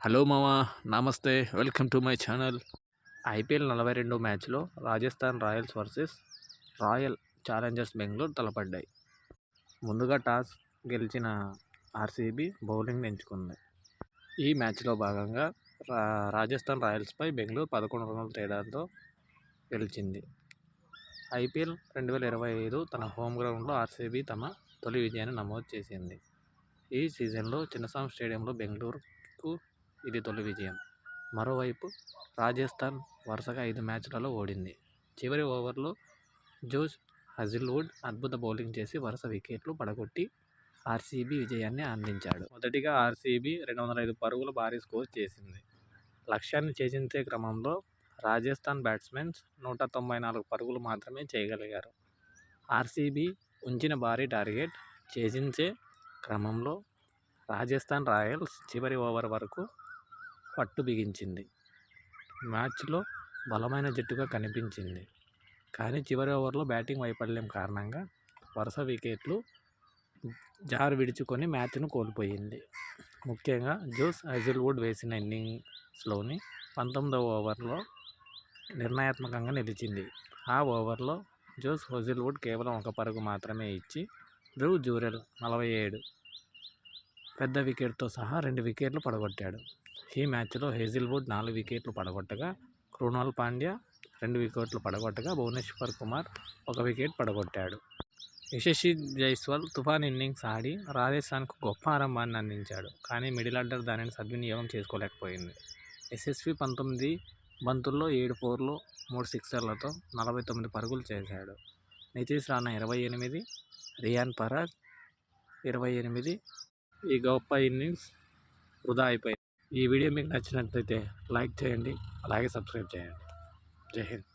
Hello మామా నమస్తే. Welcome to my channel. IPL నలభై రెండు మ్యాచ్లో Rajasthan royals versus royal challengers Bengaluru తలపడ్డాయి. ముందుగా టాస్ గెలిచిన ఆర్సీబీ బౌలింగ్ ఎంచుకుంది. ఈ మ్యాచ్లో భాగంగా రా రాజస్థాన్ రాయల్స్పై బెంగళూరు పదకొండు రన్నుల తేడాతో గెలిచింది. ఐపీఎల్ రెండు వేల ఇరవై ఐదు తన హోమ్ గ్రౌండ్లో ఆర్సీబీ తమ తొలి విజయాన్ని నమోదు చేసింది. ఈ సీజన్లో చిన్నసాం స్టేడియంలో బెంగళూరుకు ఇది తొలి విజయం. మరోవైపు రాజస్థాన్ వరుసగా ఐదు మ్యాచ్లలో ఓడింది. చివరి ఓవర్లో జోష్ హజిల్వుడ్ అద్భుత బౌలింగ్ చేసి వరుస వికెట్లు పడగొట్టి ఆర్సీబీ విజయాన్ని అందించాడు. మొదటిగా ఆర్సీబీ రెండు వందల ఐదు పరుగులు భారీ స్కోర్ చేసింది. లక్ష్యాన్ని ఛేదించే క్రమంలో రాజస్థాన్ బ్యాట్స్మెన్స్ నూట తొంభై నాలుగు పరుగులు మాత్రమే చేయగలిగారు. ఆర్సీబీ ఉంచిన భారీ టార్గెట్ ఛేదించే క్రమంలో రాజస్థాన్ రాయల్స్ చివరి ఓవర్ వరకు పట్టు బిగించింది. మ్యాచ్లో బలమైన జట్టుగా కనిపించింది. కానీ చివరి ఓవర్లో బ్యాటింగ్ వైఫల్యం కారణంగా వరుస వికెట్లు జారు విడుచుకొని మ్యాచ్ను కోల్పోయింది. ముఖ్యంగా జోస్ హైజిల్వుడ్ వేసిన ఇన్నింగ్స్లోని పంతొమ్మిదవ ఓవర్లో నిర్ణయాత్మకంగా నిలిచింది. ఆ ఓవర్లో జోస్ హోజిల్వుడ్ కేవలం ఒక పరుగు మాత్రమే ఇచ్చి ధ్రువ్ జూరెల్ నలభై ఏడు పెద్ద వికెట్తో సహా రెండు వికెట్లు పడగొట్టాడు. ఈ మ్యాచ్లో హేజిల్వుడ్ నాలుగు వికెట్లు పడగొట్టగా కృణాల్ పాండ్యా రెండు వికెట్లు పడగొట్టగా భువనేశ్వర్ కుమార్ ఒక వికెట్ పడగొట్టాడు. యశస్వి జైస్వాల్ తుఫాన్ ఇన్నింగ్స్ ఆడి రాజస్థాన్కు గొప్ప ఆరంభాన్ని అందించాడు. కానీ మిడిల్ ఆర్డర్ దానిని సద్వినియోగం చేసుకోలేకపోయింది. యశస్వి పంతొమ్మిది బంతుల్లో ఏడు ఫోర్లు మూడు సిక్సర్లతో నలభై తొమ్మిది పరుగులు చేశాడు. నితీష్ రాణా ఇరవై ఎనిమిది రియాన్ పరాగ్ ఇరవై ఎనిమిది ఈ గొప్ప ఇన్నింగ్స్ వృధా అయిపోయింది. ఈ వీడియో మీకు నచ్చినట్లయితే లైక్ చేయండి అలాగే సబ్స్క్రైబ్ చేయండి. జై హింద్.